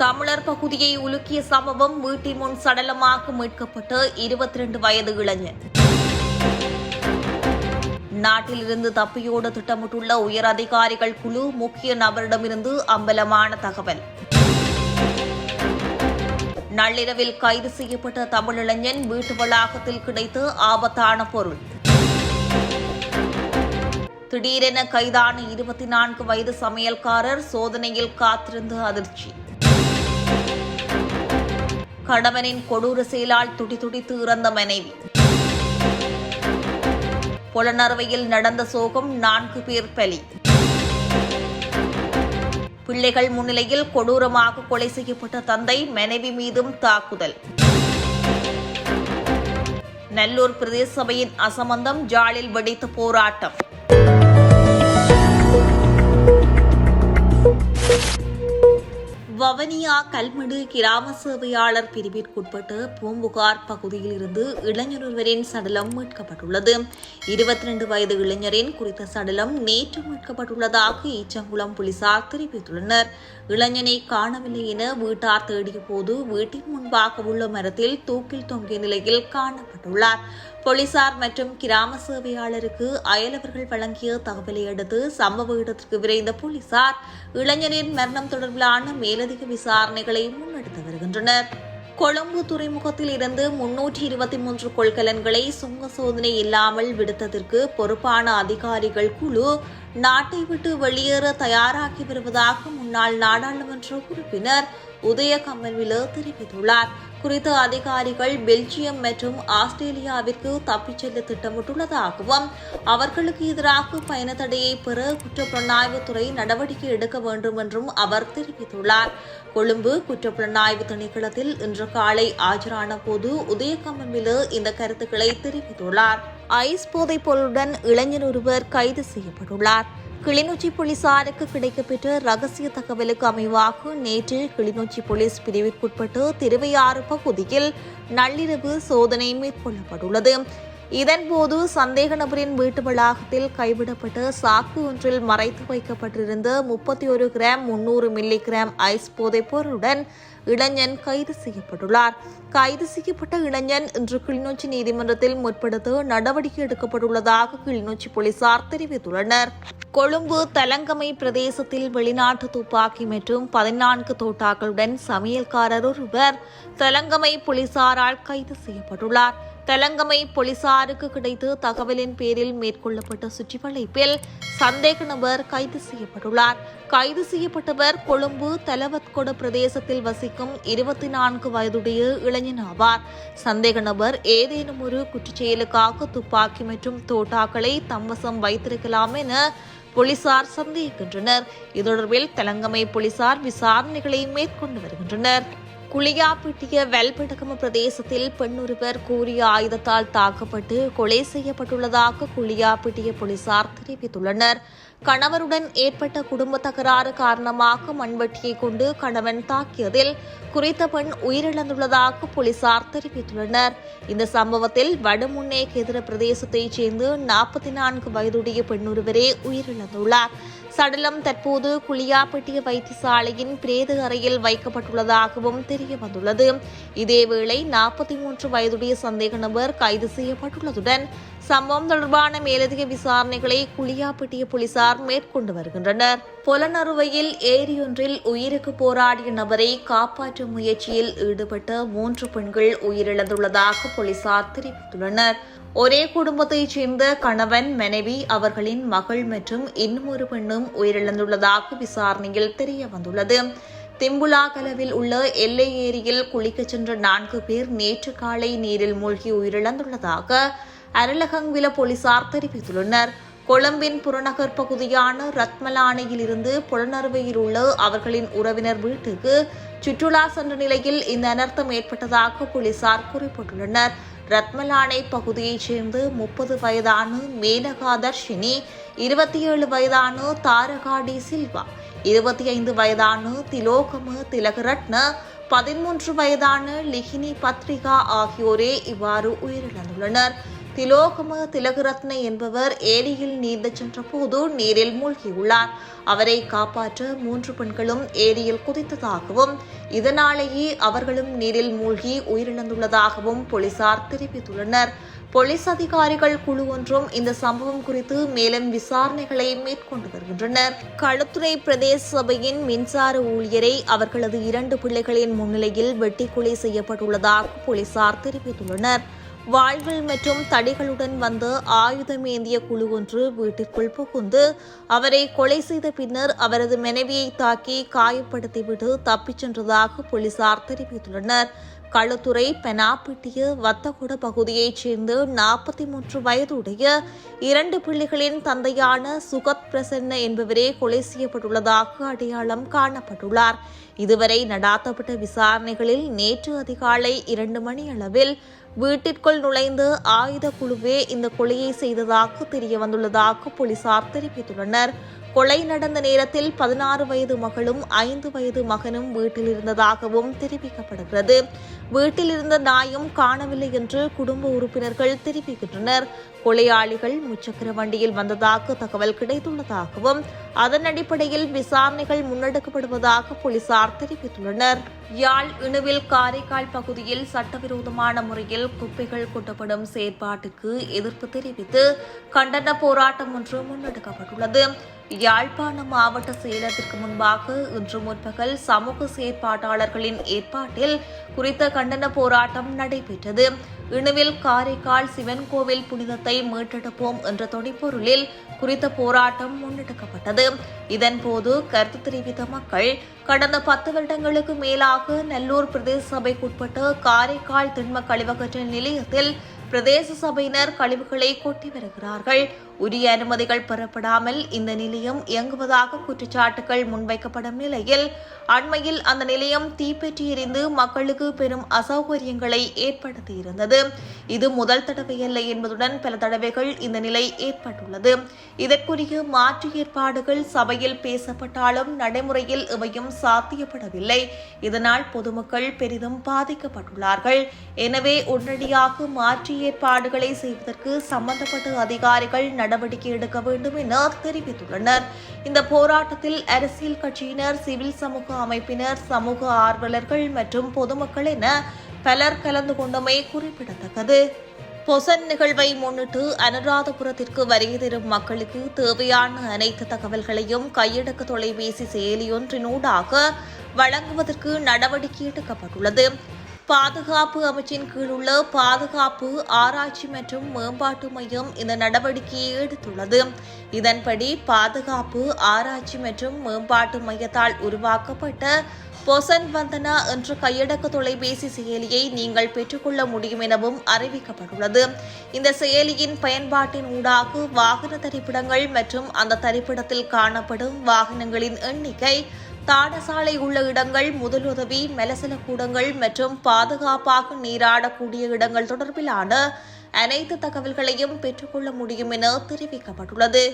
தமிழர் பகுதியை உலுக்கிய சம்பவம் வீட்டின் முன் சடலமாக மீட்கப்பட்ட இருபத்தி ரெண்டு வயது இளைஞன் நாட்டிலிருந்து தப்பியோட திட்டமிட்டுள்ள உயர் அதிகாரிகள் குழு முக்கிய நபரிடமிருந்து அம்பலமான தகவல். நள்ளிரவில் கைது செய்யப்பட்ட தமிழிளைஞன் வீட்டு வளாகத்தில் கிடைத்த ஆபத்தான பொருள். திடீரென கைதான இருபத்தி நான்கு வயது சமையல்காரர் சோதனையில் காத்திருந்த அதிர்ச்சி. கணவனின் கொடூர செயலால் துடிதுடித்து இறந்த மனைவி. புலனறுவையில் நடந்த சோகம் நான்கு பேர் பலி. பிள்ளைகள் முன்னிலையில் கொடூரமாக கொலை செய்யப்பட்ட தந்தை மனைவி மீதும் தாக்குதல். நல்லூர் பிரதேச சபையின் அசமந்தம் ஜாலில் வெடித்த போராட்டம். வவனியா கல்மடு கிராம சேவையாளர் பிரிவிற்குட்பட்ட பூம்புகார் பகுதியில் இருந்து இளைஞர் ஒருவரின் சடலம் மீட்கப்பட்டுள்ளது. இருபத்தி ரெண்டு வயது இளைஞரின் குறித்த சடலம் நேற்று மீட்கப்பட்டுள்ளதாக ஈச்சங்குளம் போலீசார் தெரிவித்துள்ளனர். இளைஞனை காணவில்லை என வீட்டார் தேடிய போது வீட்டின் முன்பாக உள்ள மரத்தில் தூக்கில் தொங்கிய நிலையில் காணப்பட்டுள்ளார். போலீசார் மற்றும் கிராம சேவையாளருக்கு அயலவர்கள் வழங்கிய தகவலை அடுத்து சம்பவ இடத்திற்கு விரைந்த போலீசார் இளைஞரின் மரணம் தொடர்பிலான மேலதிக விசாரணைகளை முன்னெடுத்து வருகின்றனர். கொழும்பு துறைமுகத்தில் இருந்து முன்னூற்றி இருபத்தி மூன்று கொள்கலன்களை சுங்க சோதனை இல்லாமல் விடுத்ததற்கு பொறுப்பான அதிகாரிகள் குழு நாட்டை விட்டு வெளியேற தயாராகி வருவதாக முன்னாள் நாடாளுமன்ற உறுப்பினர் உதய கமல்வில தெரிவித்துள்ளார். குறித்து அதிகாரிகள் பெல்ஜியம் மற்றும் ஆஸ்திரேலியாவிற்கு தப்பிச் செல்ல திட்டமிட்டுள்ளதாகவும் அவர்களுக்கு எதிராக பயண தடையை பெற குற்றப்புலனாய்வுத்துறை நடவடிக்கை எடுக்க வேண்டும் என்றும் அவர் தெரிவித்துள்ளார். கொழும்பு குற்றப்புலனாய்வு திணைக்களத்தில் இன்று காலை ஆஜரான போது உதயகமன்வில இந்த கருத்துக்களை தெரிவித்துள்ளார். ஐஸ் போதைப் பொருளுடன் இளைஞர் ஒருவர் கைது செய்யப்பட்டுள்ளார். கிளிநொச்சி போலீசாருக்கு கிடைக்கப்பெற்ற ரகசிய தகவலுக்கு அமைவாக நேற்று கிளிநொச்சி போலீஸ் பிரிவிற்குட்பட்டு திருவையாறு பகுதியில் நள்ளிரவு சோதனை மேற்கொள்ளப்பட்டுள்ளது. இதன்போது சந்தேக நபரின் வீட்டு வளாகத்தில் கைவிடப்பட்டு சாக்கு ஒன்றில் மறைத்து வைக்கப்பட்டிருந்த முப்பத்தி ஒரு கிராம் முன்னூறு மில்லி கிராம் ஐஸ் போதைப் பொருளுடன் இளைஞன் கைது செய்யப்பட்டுள்ளார். கைது செய்யப்பட்ட இளைஞன் இன்று கிளிநொச்சி நீதிமன்றத்தில் முற்படுத்த நடவடிக்கை எடுக்கப்பட்டுள்ளதாக கிளிநொச்சி போலீசார் தெரிவித்துள்ளனர். கொழும்பு தலங்கமை பிரதேசத்தில் வெளிநாட்டு துப்பாக்கி மற்றும் பதினான்கு தோட்டாக்களுடன் சமையல்காரர் ஒருவர் தலங்கமை போலீசாரால் கைது செய்யப்பட்டுள்ளார். தெலங்கமை போலீசாருக்கு கிடைத்த தகவலின் பேரில் மேற்கொள்ளப்பட்ட சுற்றிவளைப்பில் சந்தேக நபர் கைது செய்யப்பட்டுள்ளார். கைது செய்யப்பட்டவர் கொழும்பு தலவத்கொட பிரதேசத்தில் வசிக்கும் இருபத்தி நான்கு வயதுடைய இளைஞன் ஆவார். சந்தேக நபர் ஏதேனும் ஒரு குற்றச்செயலுக்காக துப்பாக்கி மற்றும் தோட்டாக்களை தம்வசம் வைத்திருக்கலாம் என போலீசார் சந்தேகிக்கின்றனர். இது தொடர்பில் தெலங்கமை போலீசார் விசாரணைகளை மேற்கொண்டு வருகின்றனர். குளியாப்பிட்டிய வெல்படகம பிரதேசத்தில் பெண்ணொருவர் கூறிய ஆயுதத்தால் தாக்கப்பட்டு கொலை செய்யப்பட்டுள்ளதாக குளியாப்பிட்டிய போலீசார் தெரிவித்துள்ளனர். கணவருடன் ஏற்பட்ட குடும்ப தகராறு காரணமாக மண்வெட்டியை கொண்டு கணவன் தாக்கியதில் குறித்த பெண் உயிரிழந்துள்ளதாக போலீசார் தெரிவித்துள்ளனர். இந்த சம்பவத்தில் வடமுன்னே கெதிர பிரதேசத்தைச் சேர்ந்து நாற்பத்தி நான்கு வயதுடைய பெண்ணொருவரே உயிரிழந்துள்ளார். சடலம் தற்போது குளியாப்பட்டிய வைத்தியசாலையின் பிரேத அறையில் வைக்கப்பட்டுள்ளதாகவும் தெரிய வந்துள்ளது இதேவேளை நாற்பத்தி மூன்று வயதுடைய சந்தேக நபர் கைது செய்யப்பட்டுள்ளதுடன் சம்பவம் தொடர்பான மேலதிக விசாரணைகளை குளியாப்பட்டிய போலீசார் மேற்கொண்டு வருகின்றனர். புலனறுவையில் ஏரியொன்றில் உயிருக்கு போராடிய நபரை காப்பாற்றும் முயற்சியில் ஈடுபட்ட மூன்று பெண்கள் உயிரிழந்துள்ளதாக போலீசார் தெரிவித்துள்ளனர். ஒரே குடும்பத்தைச் சேர்ந்த கணவன் மனைவி அவர்களின் மகள் மற்றும் இன்னும் ஒரு பெண்ணும் உயிரிழந்துள்ளதாக விசாரணையில் தெரிய வந்துள்ளது திம்புலாகலவில் உள்ள எல்லை ஏரியில் குளிக்கச் சென்ற நான்கு பேர் நேற்று காலை நீரில் மூழ்கி உயிரிழந்துள்ளதாக அரலகங்வில போலீசார் தெரிவித்துள்ளனர். கொழும்பின் புறநகர் பகுதியான ரத்மலானையில் இருந்து புலனறுவையில் உள்ள அவர்களின் உறவினர் வீட்டுக்கு சுற்றுலா சென்ற நிலையில் இந்த அனர்த்தம் ஏற்பட்டதாக போலீசார் குறிப்பிட்டுள்ளனர். ரத்மலானை பகுதியைச் சேர்ந்து முப்பது வயதான மேனகா தர்ஷினி இருபத்தி ஏழு வயதான தாரகாடி சில்வா இருபத்தி ஐந்து வயதான திலோகம திலகரட்ன பதிமூன்று வயதான லிஹினி பத்ரிகா ஆகியோரே இவ்வாறு உயிரிழந்துள்ளனர். திலோகம திலகரத்ன என்பவர் ஏரியில் நீந்த சென்ற போது நீரில் மூழ்கியுள்ளார். அவரை காப்பாற்ற மூன்று பெண்களும் ஏரியில் குதித்ததாகவும் இதனாலேயே அவர்களும் நீரில் மூழ்கி உயிரிழந்துள்ளதாகவும் போலீசார் தெரிவித்துள்ளனர். போலீஸ் அதிகாரிகள் குழு ஒன்றும் இந்த சம்பவம் குறித்து மேலும் விசாரணைகளை மேற்கொண்டு வருகின்றனர். களுத்துறை பிரதேச சபையின் மின்சார ஊழியரை அவர்களது இரண்டு பிள்ளைகளின் முன்னிலையில் வெட்டி கொலை செய்யப்பட்டுள்ளதாக போலீசார் தெரிவித்துள்ளனர். வாள்கள் மற்றும் தடிகளுடன் வந்த ஆயுதமேந்திய குழு ஒன்று வீட்டிற்குள் புகுந்து அவரை கொலை செய்த பின்னர் அவரது மனைவியை தாக்கி காயப்படுத்திவிட்டு தப்பிச் சென்றதாக போலீசார் தெரிவித்துள்ளனர். களுத்துறை பெனாப்பிட்டிய வத்தகுட பகுதியைச் சேர்ந்த நாற்பத்தி மூன்று வயதுடைய இரண்டு பிள்ளைகளின் தந்தையான சுகத் பிரசன்ன என்பவரே கொலை செய்யப்பட்டுள்ளதாக அடையாளம் காணப்பட்டுள்ளார். இதுவரை நடாத்தப்பட்ட விசாரணைகளில் நேற்று அதிகாலை இரண்டு மணி அளவில் வீட்டிற்குள் நுழைந்து ஆயுத குழுவே இந்த கொலையை செய்ததாக தெரிய வந்துள்ளதாக போலீசார் தெரிவித்துள்ளனர். கொலை நடந்த நேரத்தில் பதினாறு வயது மகளும் ஐந்து வயது மகனும் வீட்டில் இருந்ததாகவும் தெரிவிக்கப்படுகிறது. வீட்டில் இருந்த நாயும் காணவில்லை என்று குடும்ப உறுப்பினர்கள் தெரிவிக்கின்றனர். கொலையாளிகள் முச்சக்கர வண்டியில் வந்ததாக தகவல் கிடைத்துள்ளதாகவும் அதன் அடிப்படையில் விசாரணைகள் முன்னெடுக்கப்படுவதாக போலீசார் தெரிவித்துள்ளனர். யாழ் இணுவில் காரைக்கால் பகுதியில் சட்டவிரோதமான முறையில் குப்பைகள் கொட்டப்படும் செயற்பாட்டுக்கு எதிர்ப்பு தெரிவித்து கண்டன போராட்டம் ஒன்று முன்னெடுக்கப்பட்டுள்ளது. யாழ்ப்பாண மாவட்ட செயலகத்திற்கு முன்பாக இன்று முற்பகல் சமூக செயற்பாட்டாளர்களின் ஏற்பாட்டில் குறித்த கண்டன போராட்டம் நடைபெற்றது. இணுவில் காரைக்கால் சிவன் கோவில் புனிதத்தை மீட்டெடுப்போம் என்ற தொனிப்பொருளில் குறித்த போராட்டம் முன்னெடுக்கப்பட்டது. இதன்போது கருத்து தெரிவித்த மக்கள் கடந்த பத்து வருடங்களுக்கு மேலாக நல்லூர் பிரதேச சபைக்குட்பட்ட காரைக்கால் திண்ம கழிவகற்ற நிலையத்தில் பிரதேச சபையினர் கழிவுகளை கொட்டி வருகிறார்கள். உரிய அனுமதிகள் பெறப்படாமல் இந்த நிலையம் இயங்குவதாக குற்றச்சாட்டுகள் முன்வைக்கப்படும் நிலையில் அண்மையில் அந்த நிலையம் தீப்பற்றி எரிந்து மக்களுக்கு பெரும் அசௌகரியங்களை ஏற்படுத்தியிருந்தது. இது முதல் தடவையல்ல என்பதுடன் பல தடவைகள் இந்த நிலை ஏற்பட்டுள்ளது. இதற்குரிய மாற்று ஏற்பாடுகள் சபையில் பேசப்பட்டாலும் நடைமுறையில் இவையும் சாத்தியப்படவில்லை. இதனால் பொதுமக்கள் பெரிதும் பாதிக்கப்பட்டுள்ளார்கள். எனவே உடனடியாக மாற்று ஏற்பாடுகளை செய்வதற்கு சம்பந்தப்பட்ட அதிகாரிகள் நடவடிக்கை எடுக்க வேண்டும் என தெரிவித்துள்ளனர். இந்த போராட்டத்தில் அரசியல் கட்சியினர் சிவில் சமூக அமைப்பினர் சமூக ஆர்வலர்கள் மற்றும் பொதுமக்கள் என பலர் கலந்து கொண்டமை குறிப்பிடத்தக்கது. பொசன் நிகழ்வை முன்னிட்டு அனுராதபுரத்திற்கு வருகை தரும் மக்களுக்கு தேவையான அனைத்து தகவல்களையும் கையடக்க தொலைபேசி செயலியொன்றினூடாக வழங்குவதற்கு நடவடிக்கை எடுக்கப்பட்டுள்ளது. பாதுகாப்பு அமைச்சின் கீழ் உள்ள பாதுகாப்பு ஆராய்ச்சி மற்றும் மேம்பாட்டு மையம் இந்த நடவடிக்கையை எடுத்துள்ளது. இதன்படி பாதுகாப்பு ஆராய்ச்சி மற்றும் மேம்பாட்டு மையத்தால் உருவாக்கப்பட்ட பொசன் வந்தனா என்ற கையடக்க தொலைபேசி செயலியை நீங்கள் பெற்றுக்கொள்ள முடியும் எனவும் அறிவிக்கப்பட்டுள்ளது. இந்த செயலியின் பயன்பாட்டின் ஊடாக வாகன தரிப்பிடங்கள் மற்றும் அந்த தரிப்பிடத்தில் காணப்படும் வாகனங்களின் எண்ணிக்கை தாடசாலை உள்ள இடங்கள் முதலுதவி மெலசல கூடங்கள் மற்றும் பாதுகாப்பாக நீராடக்கூடிய இடங்கள் தொடர்பிலான அனைத்து தகவல்களையும் பெற்றுக்கொள்ள முடியும் என தெரிவிக்கப்பட்டுள்ளது.